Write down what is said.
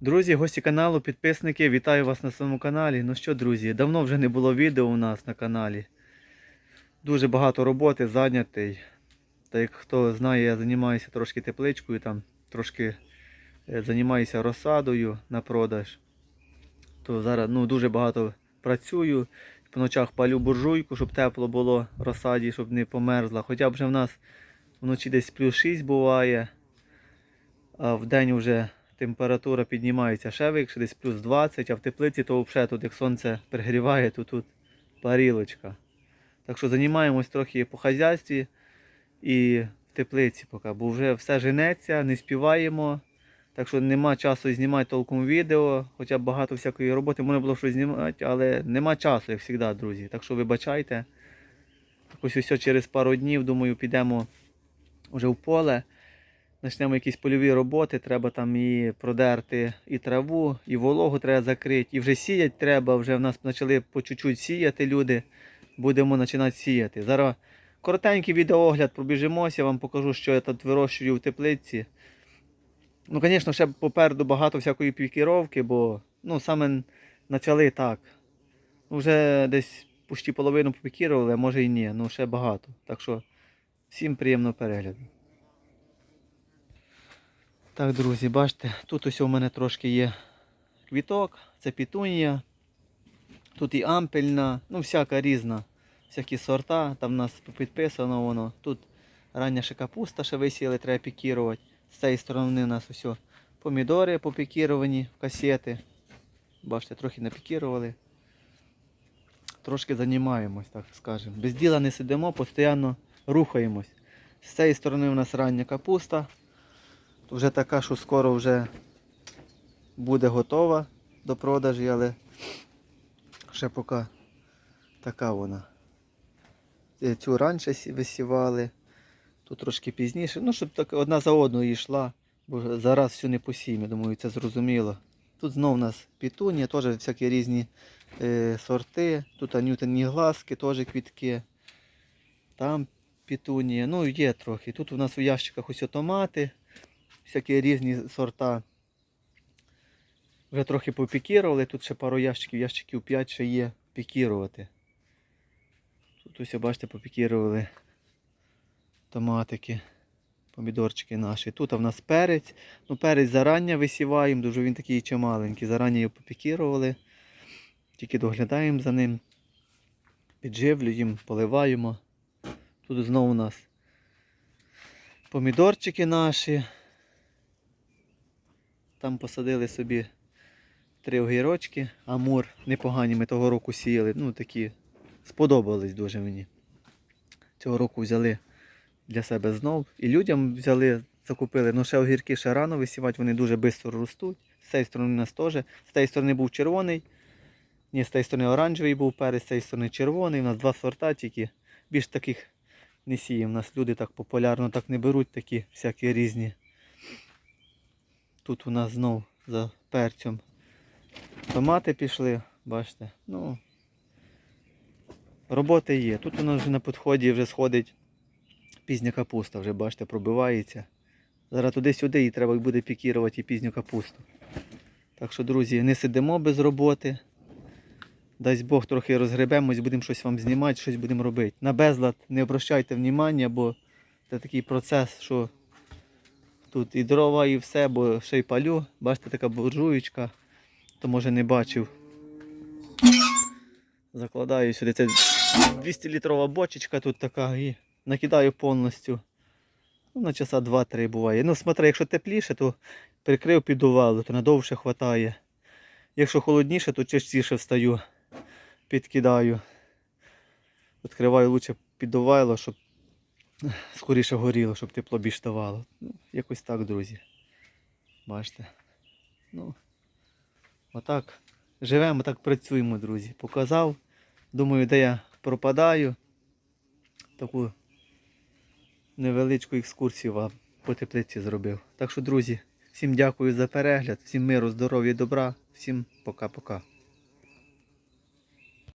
Друзі, гості каналу, підписники, вітаю вас на своєму каналі. Ну що, друзі, давно вже не було відео у нас на каналі. Дуже багато роботи, зайнятий. Та як хто знає, я займаюся трошки тепличкою, там трошки е, займаюся розсадою на продаж. То зараз ну, дуже багато працюю. По ночах палю буржуйку, щоб тепло було розсаді, щоб не померзла. Хоча б вже в нас вночі десь плюс 6 буває, а в день вже температура піднімається ще вище, десь плюс 20, а в теплиці то взагалі тут як сонце пригріває, то тут парілочка. Так що займаємось трохи по хазяйстві і в теплиці поки, бо вже все женеться, не співаємо. Так що нема часу знімати толком відео, хоча багато всякої роботи можна було щось знімати, але нема часу, як завжди, друзі. Так що вибачайте. Ось ось через пару днів, думаю, підемо вже в поле. Почнемо якісь польові роботи, треба там і продерти і траву, і вологу треба закрити, і вже сіяти треба, вже в нас почали по чуть-чуть сіяти люди. Будемо починати сіяти. Зараз коротенький відеоогляд, пробіжимося, вам покажу, що я тут вирощую в теплиці. Ну, звісно, ще попереду багато всякої пікіровки, бо ну, саме почали так. Ну, Вже десь почти половину попікірували, а може і ні, ну ще багато. Так що всім приємного перегляду. Так, друзі, бачите, тут ось у мене трошки є квіток, це пітунія. Тут і ампельна, ну всяка різна, всякі сорта, там в нас підписано воно. Тут рання капуста ще висіяли, треба пікірувати. З цієї сторони у нас ось помідори попікіровані в касети. Бачите, трохи напікірували. Трошки займаємось, так скажемо. Без діла не сидимо, постійно рухаємось. З цієї сторони у нас рання капуста. Вже така, що скоро вже буде готова до продажі, але ще поки така вона. Е, Цю раніше висівали, тут трошки пізніше. Ну, щоб так одна за одною йшла, бо зараз всю не посіємо, думаю, це зрозуміло. Тут знов у нас пітунія, теж всякі різні е, сорти. Тут анютині глазки, теж квітки. Там пітунія. Ну, є трохи. Тут у нас у ящиках ось томати, всякі різні сорта. Вже трохи попікірували, тут ще пару ящиків, ящиків 5 ще є пікірувати. Тут ось, бачите, попікірували томатики, помідорчики наші. Тут в нас перець. Ну, перець зарання висіваємо, дуже він такий чималенький. Зарані його попікірували. Тільки доглядаємо за ним. Підживлюємо, поливаємо. Тут знову у нас помідорчики наші. Там посадили собі три огірочки, амур непогані, ми того року сіяли. Ну такі сподобались дуже мені. Цього року взяли для себе знов. І людям взяли, закупили. Ну ще огірки ще рано висівати, вони дуже швидко ростуть. З цієї сторони у нас теж. З цієї сторони був червоний. Ні, з цієї сторони оранжевий був перець, з цієї сторони червоний. У нас два сорта тільки. Більш таких не сіємо. У нас люди так популярно так не беруть, такі всякі різні. Тут у нас знов за перцем томати пішли, бачите. Ну, роботи є. Тут у нас вже на підході вже сходить пізня капуста, вже бачите, пробивається. Зараз туди-сюди її треба буде пікірувати і пізню капусту. Так що, друзі, не сидимо без роботи. Дасть Бог трохи розгребемось, будемо щось вам знімати, щось будемо робити. На безлад не обращайте внимання, бо це такий процес, що тут і дрова, і все, бо ще й палю. Бачите, така буржуєчка, то може не бачив. Закладаю сюди. Це 200 літрова бочечка тут така і накидаю повністю. Ну, на часа 2-3 буває. Ну, смотри, якщо тепліше, то прикрив піддувало, то надовше хватає. Якщо холодніше, то частіше встаю, підкидаю. Відкриваю лучше піддувало, щоб скоріше горіло, щоб тепло більш давало. Ну, якось так, друзі. Бачите. Ну, отак. Живемо, так працюємо, друзі. Показав. Думаю, де я пропадаю. Таку невеличку екскурсію вам по теплиці зробив. Так що, друзі, всім дякую за перегляд, всім миру, здоров'я і добра, всім пока-пока.